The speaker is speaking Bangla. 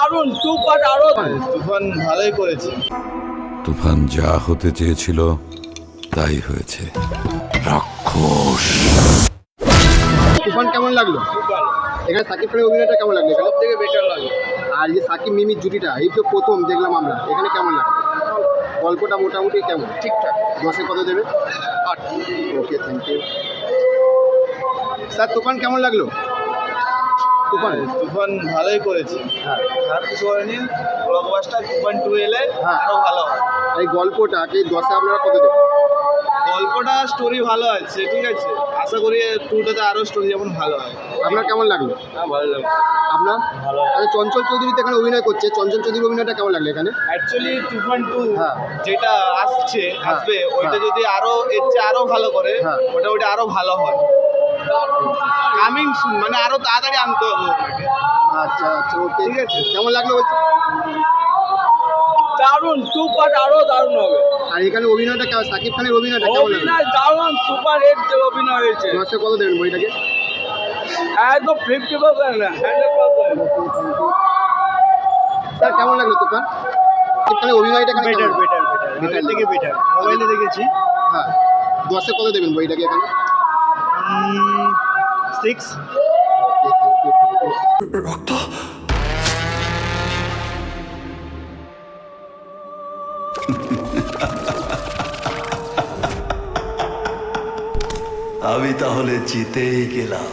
দারুণ সুপার আরও তুফান ভালোই করেছে। তুফান যা হতে চেয়েছিল তাই হয়েছে। রাক্ষস। তুফান কেমন লাগল? এখানে সাকিব খানের অভিনয়টা কেমন লাগল? এখানে থেকে বেটার লাগে। আর যে সাকিব মিমির জুটিটা এই তো প্রথম দেখলাম আমরা। এখানে কেমন লাগল? গল্পটা মোটামুটি কেমন? ঠিকঠাক। দশে কত দেবে? আট। Okay thank you sir Toofan কেমন লাগল? তুফান? তুফান ভালোই করেছে। হ্যাঁ। খারাপ কিছু করেনি ব্লকবাস্টার তুফান টু এলে হ্যাঁ। আরও ভালো হয়। এই গল্পটাকে দশে আপনারা কত দেবেন গল্পটা স্টোরি ভালো আছে ঠিক আছে। আশা করি টুটাতে আরও স্টোরি যেমন ভালো হয়। আপনার কেমন লাগল? হ্যাঁ ভালো লাগে আপনার? ভালো। আচ্ছা চঞ্চল চৌধুরী এখানে অভিনয় করছে। চঞ্চল চৌধুরীর অভিনয়টা কেমন লাগল এখানে? অ্যাকচুয়ালি তুফান টু হ্যাঁ। যেটা আসছে হ্যাঁ। আসবে ওইটা হ্যাঁ। যদি আরও এর চেয়ে আরও ভালো করে হ্যাঁ। ওটা ওটা আরও ভালো হয়। কামিং মানে আরও তাড়াতাড়ি আনতে হবে আচ্ছা আচ্ছা ওকে। ঠিক আছে। কেমন লাগল বলছি? দারুণ সুপার আরও দারুণ হবে। আর এখানে অভিনয়টা কেমন? সাকিব খানের অভিনয়টা কেমন লাগল? অভিনয় দারুণ সুপার হিট অভিনয় হয়েছে। দশে কত দেবেন বইটাকে? একদম fifty percent hundred percent sir কেমন লাগল তুফান সাকিব অভিনয়টা এখানে কেমন? লাগল? বেটার বেটার Better থেকে বেটার মোবাইলে দেখেছি। হ্যাঁ। দশে কত দেবেন বইটাকে এখানে? সিক্স আমি তাহলে জিতেই গেলাম।